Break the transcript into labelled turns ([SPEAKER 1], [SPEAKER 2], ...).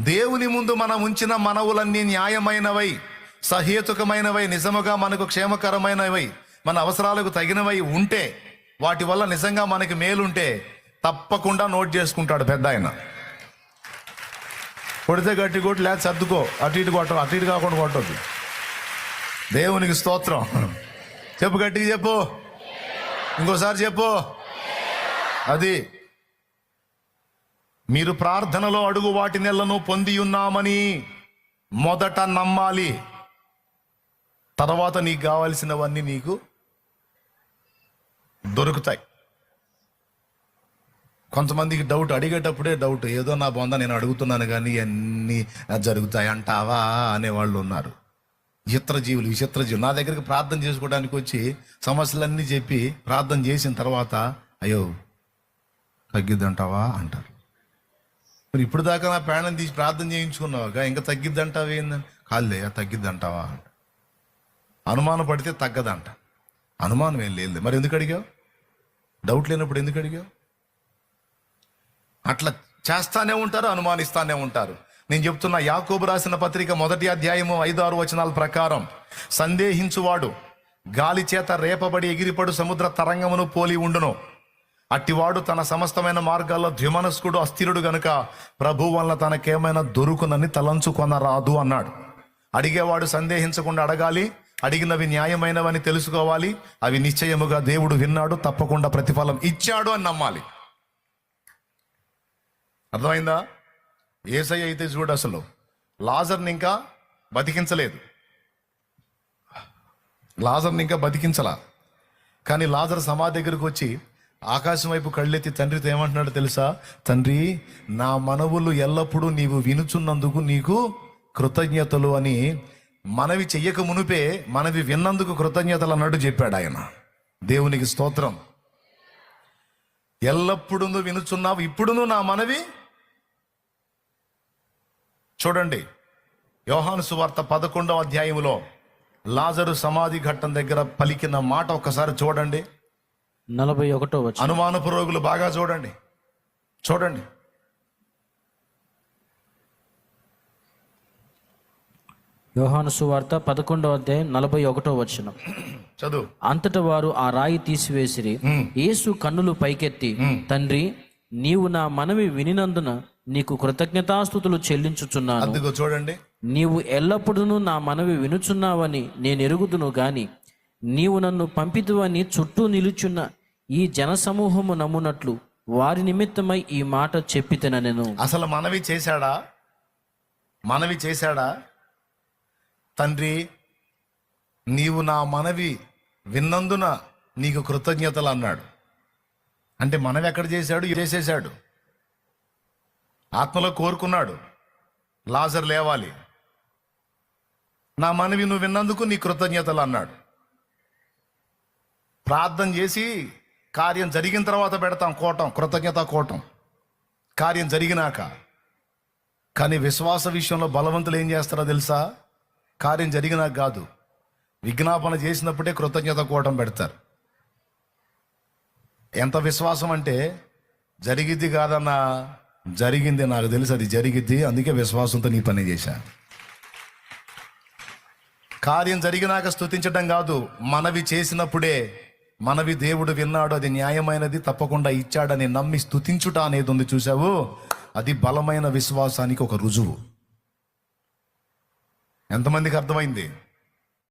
[SPEAKER 1] దేవుని ముందు మనం ఉంచిన మనవులన్నీ న్యాయమైనవై సహేతుకమైనవై నిజముగా మనకు క్షేమకరమైనవై మన అవసరాలకు తగినవై ఉంటే వాటి వల్ల నిజంగా మనకి మేలుంటే తప్పకుండా నోట్ చేసుకుంటాడు పెద్ద ఆయన. కొడితే గట్టి కొట్టి లేదా సర్దుకో. అటు ఇటు కొట్టడం అటు ఇటు కాకుండా కొట్టద్దు. దేవునికి స్తోత్రం. చెప్పు గట్టిగా చెప్పు. ఇంకోసారి చెప్పు. అది మీరు ప్రార్థనలో అడుగు వాటి నెలను పొంది ఉన్నామని మొదట నమ్మాలి. తర్వాత నీకు కావలసినవన్నీ నీకు దొరుకుతాయి. కొంతమందికి డౌట్ అడిగేటప్పుడే డౌట్ ఏదో నా బొంద నేను అడుగుతున్నాను కానీ అన్నీ జరుగుతాయి అంటావా? అనేవాళ్ళు ఉన్నారు. విచిత్ర జీవులు విచిత్ర జీవులు. నా దగ్గరికి ప్రార్థన చేసుకోవడానికి వచ్చి సమస్యలన్నీ చెప్పి ప్రార్థన చేసిన తర్వాత అయ్యో తగ్గిద్దంటావా? అంటారు. మరి ఇప్పుడు దాకా నా ప్రాణం తీసి ప్రార్థన చేయించుకున్నావుగా ఇంకా తగ్గిద్దంటావా ఏందని? కాదులే తగ్గిద్దంటావా అంట. అనుమానం పడితే తగ్గదంట. అనుమానం ఏం లేదు మరి ఎందుకు అడిగావు? డౌట్ లేనప్పుడు ఎందుకు అడిగావు? అట్లా చేస్తానే ఉంటారు అనుమానిస్తానే ఉంటారు. నేను చెప్తున్నా యాకోబు రాసిన పత్రిక మొదటి అధ్యాయము ఐదు ఆరు వచనాల ప్రకారం సందేహించువాడు గాలి చేత రేపబడి ఎగిరిపడు సముద్ర తరంగమును పోలి ఉండును. అట్టివాడు తన సమస్తమైన మార్గాల్లో ద్విమనస్కుడు అస్థిరుడు గనుక ప్రభు వలన తనకేమైనా దొరుకునని తలంచుకొనరాదు అన్నాడు. అడిగేవాడు సందేహించకుండా అడగాలి అడిగినవి న్యాయమైనవని తెలుసుకోవాలి అవి నిశ్చయముగా దేవుడు విన్నాడు తప్పకుండా ప్రతిఫలం ఇచ్చాడు అని నమ్మాలి. అర్థమైందా? ఏసై అయితే చూడు అసలు లాజర్ని ఇంకా బతికించలేదు. లాజర్ని ఇంకా బతికించలా. కానీ లాజర్ సమాధి దగ్గరకు వచ్చి ఆకాశం వైపు కళ్ళెత్తి తండ్రితో ఏమంటున్నాడు తెలుసా? తండ్రి నా మనవులు ఎల్లప్పుడూ నీవు వినుచున్నందుకు నీకు కృతజ్ఞతలు అని మనవి చెయ్యక మునుపే మనవి విన్నందుకు కృతజ్ఞతలు అన్నట్టు చెప్పాడు ఆయన. దేవునికి స్తోత్రం. ఎల్లప్పుడూ నువ్వు వినుచున్నావు ఇప్పుడును నా మనవి? చూడండి యోహాను సువార్త పదకొండవ అధ్యాయంలో లాజరు సమాధి ఘట్టం దగ్గర పలికిన మాట ఒక్కసారి చూడండి.
[SPEAKER 2] నలభై ఒకటో
[SPEAKER 1] అనుమానపు రోగులు బాగా చూడండి. చూడండి.
[SPEAKER 2] యోహాను సువార్త పదకొండవ అధ్యాయం నలభై ఒకటో వచ్చిన
[SPEAKER 1] చదువు.
[SPEAKER 2] అంతట వారు ఆ రాయి తీసివేసిరి యేసు కన్నులు పైకెత్తి తండ్రి నీవు నా మనవి వినినందున నీకు కృతజ్ఞతాస్థుతులు చెల్లించుచున్నాను.
[SPEAKER 1] చూడండి.
[SPEAKER 2] నీవు ఎల్లప్పుడూ నా మనవి వినుచున్నావని నేను ఎరుగుదును గాని నీవు నన్ను పంపితువని చుట్టూ నిలుచున్న ఈ జనసమూహము నమ్మునట్లు వారి నిమిత్తమై ఈ మాట చెప్పితెన నేను.
[SPEAKER 1] అసలు మనవి చేశాడా? మనవి చేశాడా? తండ్రి నీవు నా మనవి విన్నందున నీకు కృతజ్ఞతలు అన్నాడు. అంటే మనవి ఎక్కడ చేశాడు? చేసేశాడు? ఆత్మలో కోరుకున్నాడు. లాజర్ లేవాలి. నా మనవి నువ్వు విన్నందుకు నీ కృతజ్ఞతలు అన్నాడు. ప్రార్థన చేసి కార్యం జరిగిన తర్వాత పెడతాం కోటం కృతజ్ఞత కోటం. కార్యం జరిగినాక. కానీ విశ్వాస విషయంలో బలవంతులు ఏం చేస్తారో తెలుసా? కార్యం జరిగినాక కాదు. విజ్ఞాపన చేసినప్పుడే కృతజ్ఞత కోటం పెడతారు. ఎంత విశ్వాసం అంటే జరిగిద్ది కాదన్న జరిగింది నాకు తెలుసు అది జరిగిద్ది అందుకే విశ్వాసంతో నీ పని చేశా. కార్యం జరిగినాక స్థుతించడం కాదు మనవి చేసినప్పుడే మనవి దేవుడు విన్నాడు అది న్యాయమైనది తప్పకుండా ఇచ్చాడని నమ్మి స్తుతించుట అనేది ఉంది చూసావు అది బలమైన విశ్వాసానికి ఒక రుజువు. ఎంతమందికి అర్థమైంది?